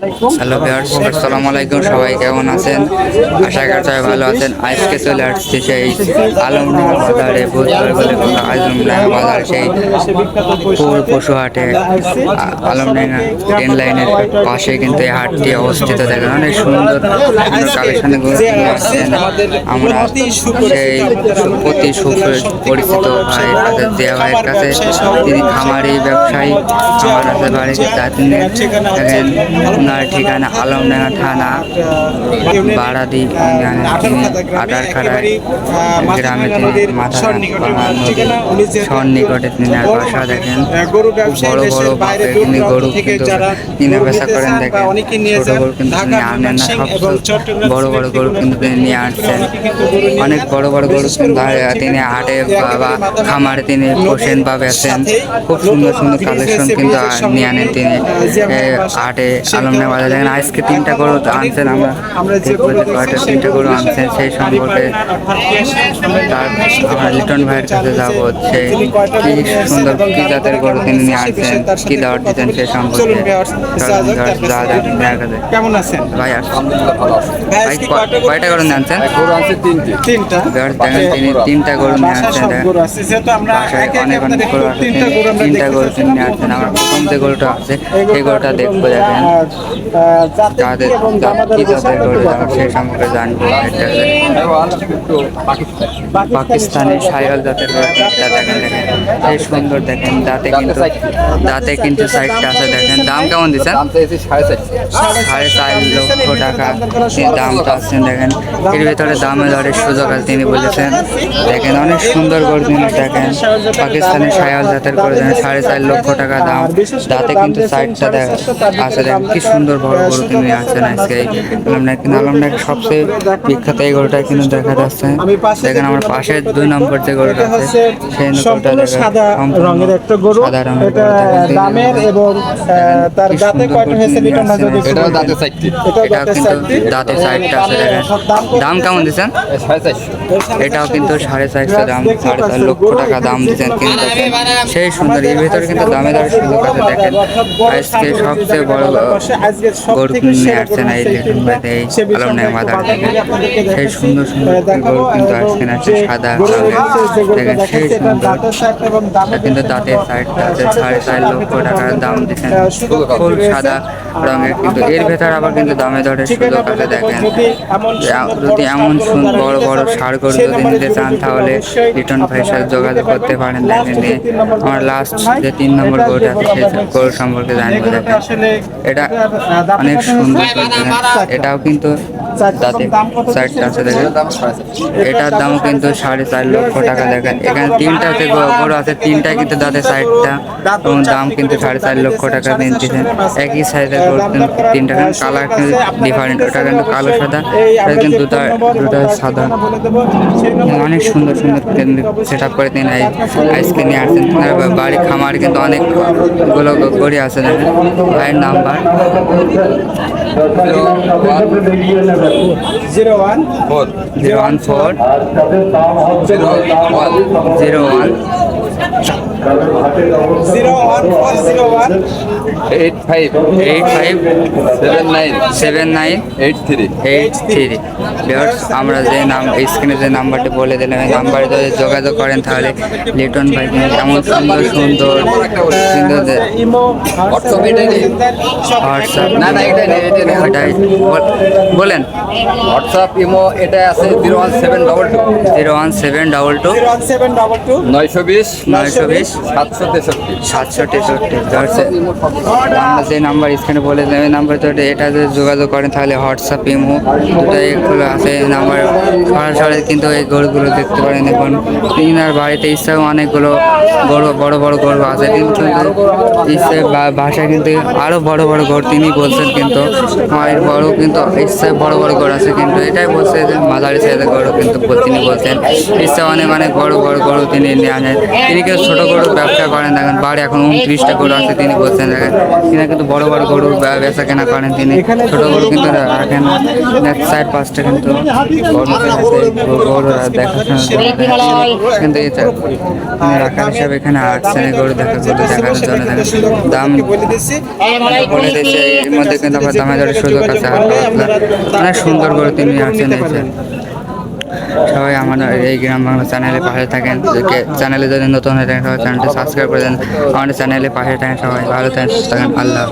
Hello viewers আসসালামু আলাইকুম সবাই কেমন আছেন? আশা করি সবাই ভালো আছেন। আজকে চলে আসছে সেই আলমডাঙ্গা বাজারে, বুধবার বলে কথা আলমডাঙ্গা বাজার, সেই পুর পশু হাটে আলমডাঙ্গা ট্রেন লাইনের পাশে কিন্তু এই হাটটি অবস্থিত। দেখেন অনেক সুন্দর কালেকশনে আসছেন আমরা সেই প্রতি পরিচিত ভাই, তাদের দেওয়া ভাইয়ের কাছে, তিনি খামারি, ব্যবসায়ী, আমার আছে বাড়িতে তা তিনি দেখেন ওনার ঠিকানা আলমডাঙ্গা থানা ইউনিয়নে তিনি আটার গ্রামে শহর নিকটে তিনি বাসা দেখেন। বড় বড় বাইরে তিনি গরু কিনে বেচা করেন দেখেন। ছোট গরু কিন্তু তিনি আনেন না সব বড় বড় গরু কিন্তু তিনি নিয়ে আসছেন। অনেক বড় বড় গরু কিন্তু তিনি হাটে বা বা খামারে তিনি পোষেন বা বেচেন। খুব সুন্দর সুন্দর কালেকশন কিন্তু নিয়ে আনেন তিনি। এ, আলমনে বাজার দেখেন আজকে তিনটা গরু আনছেন আমরা। কয়টা তিনটা গরু আনছেন সেই সম্পর্কে তার আমরা লিটন ভাইয়ের কাছে যাব সেই কি সুন্দর কি জাতের গরু তিনি নিয়ে আসছেন কি দাওয়ার দিতেন সেই সম্পর্কে। কেমন আছেন? ভাই ভাই, ভাই আজকে ক- কয়টা গরু নিয়ে আনছেন? তিনটা। তিনি তিনটা গরু নিয়ে একে অনেক অনেক গরু তিনটা গরু। তিনি নিয়ে আসছেন আমার প্রথম যে গরুটা আছে সেই গরুটা দেখব দেখেন তাদের কি জাতের গরু একটু সেই সম্পর্কে জানব। পাকিস্তান সাইরাল জাতের দেখেন দেখেন। সেই সুন্দর দেখেন দাঁতে কিন্তু দাঁতে কিন্তু সাইডটা আছে দেখেন। দাম কেমন দিচ্ছেন? সাড়ে চার লক্ষ টাকা। তিনি দাম চাচ্ছেন দেখেন। এর ভিতরে দামে দরের সুযোগ আছে তিনি বলেছেন। দেখেন অনেক সুন্দর গরু তিনি দেখেন। পাকিস্তানের সায়াল জাতের দেখেন সাড়ে চার লক্ষ টাকা দাম। দাঁতে কিন্তু সাইডটা দেখা আছে দেখেন। সুন্দর বড় গরু তিনি আছেন আজকে। কিন্তু আলমনাই সবচেয়ে বিখ্যাত এই গরুটা কিন্তু দেখা যাচ্ছে। দেখেন আমার পাশে দুই নম্বর যে গরুটা আছে সেই গরুটা সাদা রঙের একটা গরু। সাদা রঙের এটা দামের এবং তার দাঁতে কয়টা হয়েছে ভাই যদি এটাও দাঁতে চারটি এটা দাঁতের কিন্তু। দাঁতের সাইডটা আছে দেখেন। দাম কেমন দিচ্ছেন? সাড়ে চারশো। এটাও কিন্তু সাড়ে চারশো দাম সাড়ে চার লক্ষ টাকা দাম দিচ্ছেন কিন্তু সেই সুন্দর এর ভিতরে কিন্তু দামে দামে সুযোগ আছে দেখেন। আজকে সবচেয়ে বড় গরু আসছেন এই লিটন এই আলমনাই মাদার থেকে। সেই সুন্দর সুন্দর গরু কিন্তু আসছেন আছে সাদা দেখেন সেই সুন্দর। কিন্তু আছে সাড়ে চার লক্ষ টাকার দাম দিচ্ছেন। ফুল সাদা রঙের কিন্তু। এর ভেতর আবার কিন্তু দামে দরের সুযোগ আছে দেখেন যদি এমন সুন্দর বড় বড় সার গরু যদি নিতে চান তাহলে রিটার্ন ভাইয়ের সাথে যোগাযোগ করতে পারেন দেখেন আমার লাস্ট যে তিন নম্বর গরুটা আছে সেই গরু সম্পর্কে জানব দেখেন। এটা অনেক সুন্দর এটাও কিন্তু দাঁতে সাইডটা আছে দেখেন দাম এটার দামও কিন্তু সাড়ে চার লক্ষ টাকা দেখেন। এখানে তিনটাতে গ- গরু আছে তিনটা কিন্তু তাদের সাইডটা এবং দাম কিন্তু সাড়ে চার লক্ষ টাকা নিতেছেন একই সাইজের গরু তিনটা কিন্তু কালার কিন্তু ডিফারেন্ট ওটা কিন্তু কালো সাদা এটা কিন্তু দুটা দুটা সাদা। অনেক সুন্দর সুন্দর সেট আপ করে তিনি এই আইসকে নিয়ে আসছেন। তার বাড়ি খামার কিন্তু অনেকগুলো গড়ি আছে দেখেন। ভাইয়ের number. Zero one four zero one four zero one zero one zero one four zero one eight five eight five seven nine seven nine eight three eight three আমরা যে নাম স্ক্রিনে যে নাম্বারটি বলে দিলাম এই নাম্বারে যদি যোগাযোগ করেন তাহলে লিটন ভাই এমন সুন্দর সুন্দর যে- হোয়াটসঅ্যাপ এটাই নেই। না না এটাই নেই এটাই নেই এটাই বলেন। হোয়াটসঅ্যাপ ইমো এটা আছে zero one seven double two. Zero one seven double two. Seven double two. নয়শো বিশ নয়শো বিশ সাতশো তেষট্টি। সাতশো তেষট্টি। আমরা যে নাম্বার স্ক্রিনে বলে এই নাম্বার তো এটা যদি যোগাযোগ করেন তাহলে হোয়াটসঅ্যাপ ইমো খোলা আছে এই নাম্বার। সরাসরি কিন্তু এই গরুগুলো দেখতে পারেন। এখন তিনার বাড়িতে ইচ্ছা অনেকগুলো গরু বড় বড় গরু আছে। কিন্তু বা- বাসায় কিন্তু আরও বড় বড় গরু তিনি বলছেন কিন্তু, মায়ের বড় কিন্তু ইচ্ছায় বড় বড় গরু আছে কিন্তু, এটাই বলছে যে মাঝারি সাইজের গরু কিন্তু তিনি বলছেন। ইচ্ছা অনেক অনেক বড় বড় গরু তিনি নিয়ে আনেন। তিনি কিন্তু ছোট গরুর ব্যবসা করেন, দেখেন বাড়ি এখন উনত্রিশটা গরু আছে তিনি বলছেন, দেখেন। তিনি কিন্তু বড় বড় গরু ব্যা- বেচা কেনা করেন তিনি। ছোট গরু কিন্তু রাখেন। চার, পাঁচটা কিন্তু দেখাশোনা কিন্তু এটা রাখার হিসাবে এখানে এই গরু দেখা দেখানোর জন্য। দেখেন দাম বলে দিচ্ছি এর মধ্যে কিন্তু আবার দামে দরের সুযোগ আছে হালকা অনেক সুন্দর করে তিনি আসছেন এসে সবাই আমাদের এই গ্রাম বাংলা চ্যানেলে পাশে থাকেন। চ্যানেলে যদি নতুন হয়ে থাকেন সবাই চ্যানেলটি সাবস্ক্রাইব করে দেন। আমাদের চ্যানেলে পাশে থাকেন সবাই। ভালো থাকেন সুস্থ থাকেন। আল্লাহ